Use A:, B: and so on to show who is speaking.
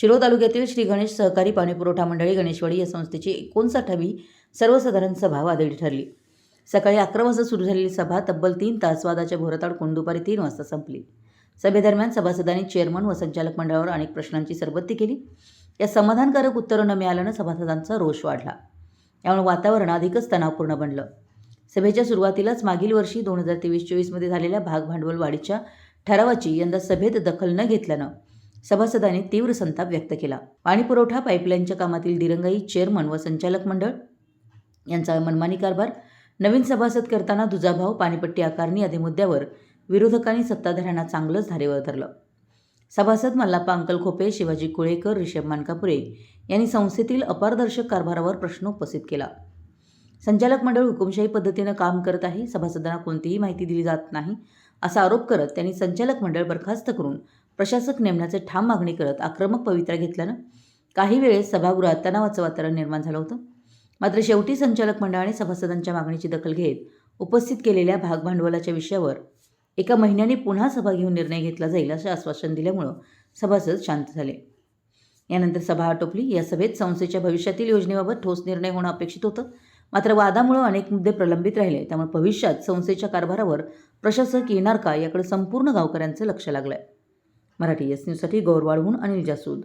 A: शिरोळ तालुक्यातील श्री गणेश सहकारी पाणीपुरवठा मंडळी गणेशवाडी या संस्थेची एकोणसाठावी सर्वसाधारण सभा वादळी ठरली. सकाळी अकरा वाजता सुरू झालेली सभा तब्बल तीन तास वादाच्या भोरताड कोण दुपारी तीन वाजता संपली. सभेदरम्यान सभासदांनी चेअरमन व संचालक मंडळावर अनेक प्रश्नांची सरबत्ती केली. या समाधानकारक उत्तरं न मिळाल्यानं सभासदांचा रोष वाढला. यामुळे वातावरण अधिकच तणावपूर्ण बनलं. सभेच्या सुरुवातीलाच मागील वर्षी दोन हजार तेवीस चोवीसमध्ये झालेल्या भाग भांडवल वाढीच्या ठरावाची यंदा सभेत दखल न घेतल्यानं सभासदांनी तीव्र संताप व्यक्त केला. पाणीपुरवठा पाईपलाईनच्या कामातील दिरंगाई चेअरमन व संचालक मंडळ यांचा मनमानी कारभार नवीन सभासद करताना दुजाभाव पाणीपट्टी आकारणी आदी मुद्द्यावर विरोधकांनी सत्ताधाऱ्यांना चांगलंच धारेवर धरलं. सभासद मल्लाप्पा अंकल खोपे शिवाजी कुळेकर रिषभ मानकापुरे यांनी संस्थेतील अपारदर्शक कारभारावर प्रश्न उपस्थित केला. संचालक मंडळ हुकुमशाही पद्धतीनं काम करत आहे सभासदांना कोणतीही माहिती दिली जात नाही असा आरोप करत त्यांनी संचालक मंडळ बरखास्त करून प्रशासक नेमण्याचे ठाम मागणी करत आक्रमक पवित्रा घेतल्यानं काही वेळेस सभागृहात तणावाचं वातावरण निर्माण झालं होतं. मात्र शेवटी संचालक मंडळाने सभासदांच्या मागणीची दखल घेत उपस्थित केलेल्या भागभांडवलाच्या विषयावर एका महिन्याने पुन्हा सभा घेऊन निर्णय घेतला जाईल असं आश्वासन दिल्यामुळं सभासद शांत झाले. यानंतर सभा आटोपली. या सभेत संस्थेच्या भविष्यातील योजनेबाबत ठोस निर्णय होणं अपेक्षित होतं. मात्र वादामुळं अनेक मुद्दे प्रलंबित राहिले. त्यामुळे भविष्यात संस्थेच्या कारभारावर प्रशासक येणार का याकडे संपूर्ण गावकऱ्यांचं लक्ष लागलं आहे मराठी एस न्यूजसाठी गौरवाडहून अनिल जासूद